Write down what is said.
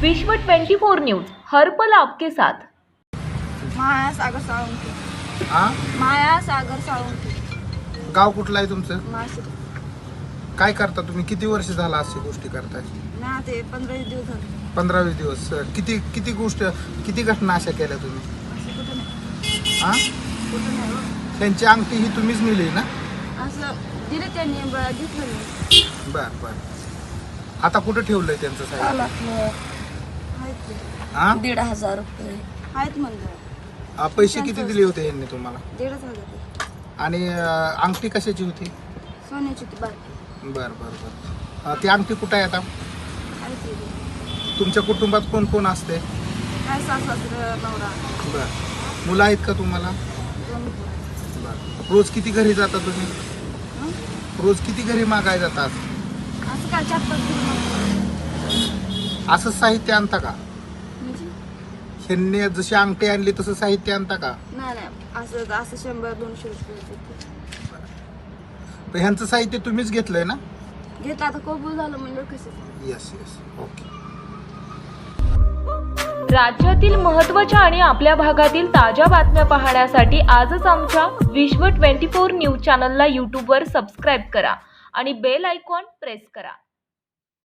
विश्व 24 न्यूज हर पल आपके साथ. माया सागर साळुंके. हा माया सागर साळुंके. गाव कुठलं आहे तुमचं? मासे काय करता तुम्ही? किती वर्ष झाला अशी गोष्टी करताय? ना ते पंधरा दिवस झाले. पंधरा वीस दिवस. अं, किती किती गोष्ट किती घटना अशा केल्या तुम्ही? असं कुठं नाही. हा कुठं नाही हो. त्यांची अंगठी ही तुम्हीच नेली ना? असं दिले त्यांनी ब- घेतलं नाही बर बर. आता कुठं ठेवलंय त्यांचं साहेब. हा? दीड हजार रुपये. आहेत म्हणलं. अं, पैसे किती दिले होते यांनी तुम्हाला? दीडच हजार. आणि अं, अंगठी कशाची होती? सोन्याची ती बर बर बर. अं, ती अंगठी कुठं आहे आता? ते. तुमच्या कुटुंबात कोण कोण असते? काय सास सासरं नवरा. बर. मुलं आहेत का तुम्हाला? दोन पोरं. बर. रोज किती घरी जाता तुम्ही? हं? रोज किती घरी मागाय जातात असं काय चार पाच दिवस नव्हतं. असं साहित्य आणता का? म्हणजे? ह्यांनी जशी अंगठी आणली तसं साहित्य आणता का? नाही नाही. असं असं शंभर दोनशे रुपये देते. पण ह्यांचं साहित्य तुम्हीच घेतलंय ना? घेतलं आता कबूल झालं म्हणलं कसं? येस येस ओके राज्यातील महत्त्वाच्या आणि आपल्या भागातील ताज्या बातम्या पाहण्यासाठी आजच आमच्या विश्व 24 न्यूज चॅनलला यूट्यूबवर सबस्क्राईब करा आणि बेल आयकॉन प्रेस करा.